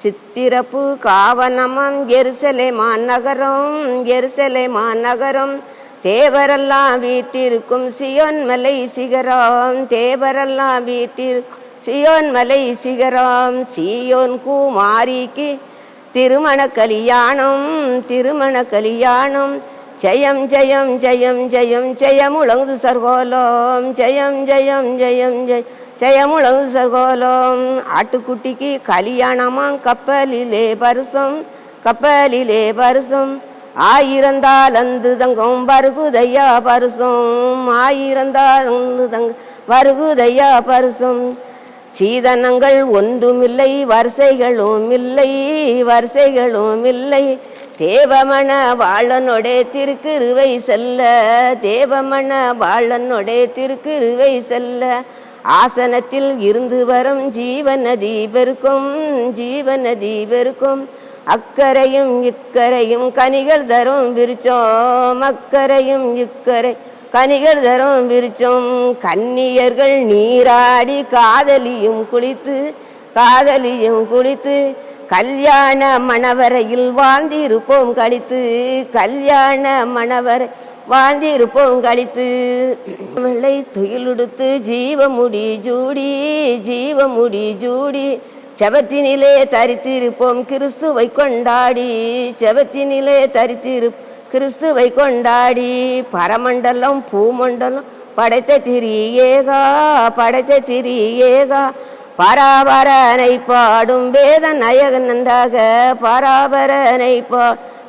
சித்திரப்பு காவனமம் எருசலேமா மாநகரம் எருசலேமா நகரம். தேவரெல்லாம் வீட்டிற்கும் சியோன் மலை சிகரம். தேவரெல்லாம் வீட்டில் சியோன் மலை சிகரம். சியோன் குமாரிக்கு திருமண கலியாணம் திருமண கல்யாணம். ஜெயம் ஜெயம் ஜெயம் ஜெயம் ஜெயமுழங்கு சர்கோலம். ஜெயம் ஜெயம் ஜெயம் ஜெய் ஜெயமுழங்கு சர்கோலம். ஆட்டுக்குட்டிக்கு கலியாணமாம் கப்பலிலே பருசம் கப்பலிலே பருசம். ஆயிரந்தால் அந்து தங்கம் வருகுதையா பரிசம். ஆயிரந்தால் அந்து தங்க வருகுதையா பரிசம். சீதனங்கள் ஒன்றுமில்லை வரிசைகளும் இல்லை வரிசைகளும் இல்லை. தேவமண வாழனொடே திருக்குருவை செல்ல தேவமண வாழனொடே திருக்குருவை செல்ல. ஆசனத்தில் இருந்து வரும் ஜீவநதி பெருக்கும் ஜீவநதி பெருக்கும். அக்கரையும் இக்கரையும் கனிகள் தரும் விரிச்சோம் அக்கரையும் இக்கரை கனிகள் தரும் விரிச்சோம். கன்னியர்கள் நீராடி காதலியும் குளித்து காதலியும் குளித்து கல்யாண மணவரையில் வாழ்ந்திருப்போம் கழித்து கல்யாண மணவரை வாழ்ந்திருப்போம் கழித்து. வெள்ளை துயிலுடுத்து ஜீவமுடி ஜூடி ஜீவமுடி ஜூடி செவத்தினிலே தரித்திருப்போம் கிறிஸ்துவை கொண்டாடி செவத்தினிலே தரித்திரு கிறிஸ்துவை கொண்டாடி. பரமண்டலம் பூமண்டலம் படைத்த திரி ஏகா படைத்த திரி ஏகா. பராபரனை பாடும் வேத நாயகன் நன்றாக பராபரனை பா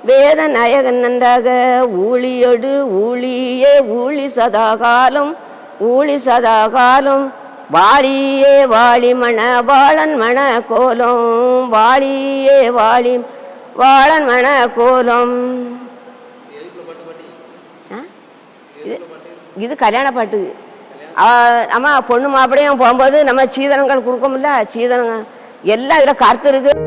வேத நாயகன் நன்றாக. ஊழியொடு ஊழியே ஊழி சதாகாலம் ஊழி சதாகாலம். வாழியே வாழி மண வாழன் மண கோலம். வாழியே வாழி வாழன் மண கோலம். இது கல்யாண பாட்டு. நம்ம பொண்ணு மாப்பிடையும் போகும்போது நம்ம சீதனங்கள் கொடுக்கோம்ல சீதனங்க எல்லாம் இதில் கருத்து இருக்கு.